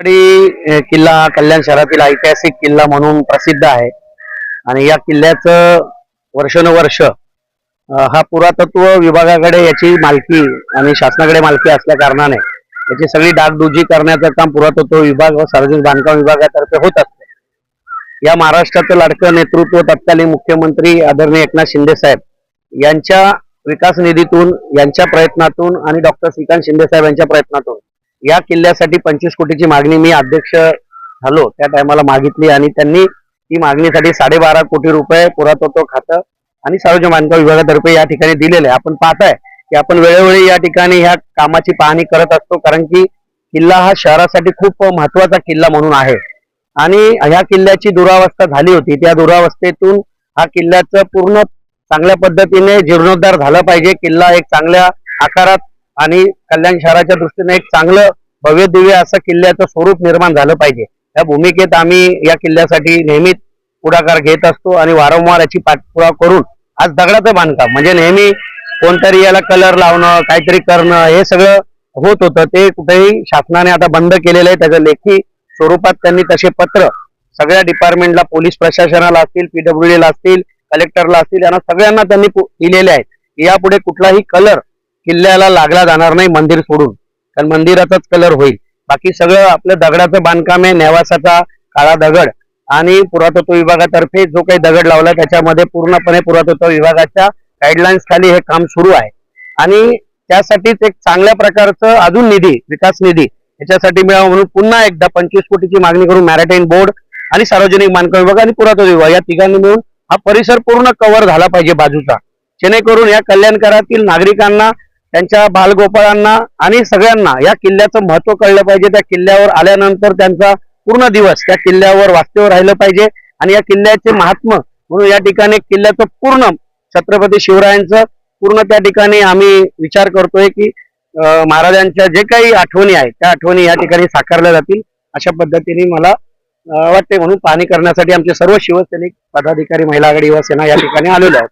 किल्ला कल्याण शहरातील ऐतिहासिक किल्ला म्हणून प्रसिद्ध आहे. आणि या किल्ल्याचं वर्षानुवर्ष हा पुरातत्व विभागाकडे याची मालकी आणि शासनाकडे मालकी असल्या कारणाने याची सगळी डागडुजी करण्याचं काम पुरातत्व विभाग व सार्वजनिक बांधकाम विभागातर्फे होत असते. या महाराष्ट्राचं लाडकं नेतृत्व तत्कालीन मुख्यमंत्री आदरणीय एकनाथ शिंदे साहेब यांच्या विकास निधीतून यांच्या प्रयत्नातून आणि डॉक्टर श्रीकांत शिंदे साहेब यांच्या प्रयत्नातून या किल्ल्यासाठी पंचवीस कोटीची मागणी मी अध्यक्ष झालो त्या टायमाला मागितली आणि त्यांनी ती मागणीसाठी साडेबारा कोटी रुपये पुरातत्व खातं आणि सार्वजनिक बांधकाम विभागातर्फे या ठिकाणी दिलेले आहे. आपण पाहताय की आपण वेळोवेळी या ठिकाणी ह्या कामाची पाहणी करत असतो कारण की किल्ला हा शहरासाठी खूप महत्त्वाचा किल्ला म्हणून आहे. आणि ह्या किल्ल्याची दुरावस्था झाली होती. त्या दुरावस्थेतून हा किल्ल्याचं पूर्ण चांगल्या पद्धतीने जीर्णोद्धार झाला पाहिजे. किल्ला एक चांगल्या आकारात आणि कल्याण शहराच्या दृष्टीने एक चांगलं भव्य दिव्य असं किल्ल्याचं स्वरूप निर्माण झालं पाहिजे. या भूमिकेत आम्ही या किल्ल्यासाठी नेहमीच पुढाकार घेत असतो आणि वारंवार याची पाठपुरावा करून आज दगडाचं बांधकाम म्हणजे नेहमी कोणतरी याला कलर लावणं काहीतरी करणं हे सगळं होत होतं. ते कुठेही शासनाने आता बंद केलेलं आहे. त्याचं लेखी स्वरूपात त्यांनी तसे पत्र सगळ्या डिपार्टमेंटला पोलीस प्रशासनाला असतील पीडब्ल्यूडी ला असतील कलेक्टरला असतील यांना सगळ्यांना त्यांनी पु- दिलेले आहेत. यापुढे कुठलाही कलर किल्ल्याला लागला जाणार नाही मंदिर सोडून. कारण मंदिराचाच कलर होईल. बाकी सगळं आपलं दगडाचं बांधकाम आहे नेवासाचा काळा दगड आणि पुरातत्व विभागातर्फे जो काही दगड लावला त्याच्यामध्ये पूर्णपणे पुरातत्व विभागाच्या गाईडलाईन्स खाली हे काम सुरू आहे. आणि त्यासाठीच एक चांगल्या प्रकारचं अजून निधी विकास निधी याच्यासाठी मिळावा म्हणून पुन्हा एकदा पंचवीस कोटीची मागणी करून मॅरेटाईन बोर्ड आणि सार्वजनिक बांधकाम विभाग आणि पुरातत्व विभाग या तिघांनी मिळून हा परिसर पूर्ण कव्हर झाला पाहिजे बाजूचा. जेणेकरून या कल्याणकारातील नागरिकांना त्यांच्या बालगोपाळांना आणि सगळ्यांना या किल्ल्याचं महत्त्व कळलं पाहिजे. त्या किल्ल्यावर आल्यानंतर त्यांचा पूर्ण दिवस त्या किल्ल्यावर वास्तव्य राहिलं पाहिजे. आणि या किल्ल्याचे महात्म म्हणून या ठिकाणी किल्ल्याचं पूर्ण छत्रपती शिवरायांचं पूर्ण त्या ठिकाणी आम्ही विचार करतोय की महाराजांच्या जे काही आठवणी आहेत त्या आठवणी या ठिकाणी साकारल्या जातील अशा पद्धतीने मला वाटते म्हणून पाहणी करण्यासाठी आमचे सर्व शिवसैनिक पदाधिकारी महिला आघाडी युवा सेना या ठिकाणी आलेले आहेत.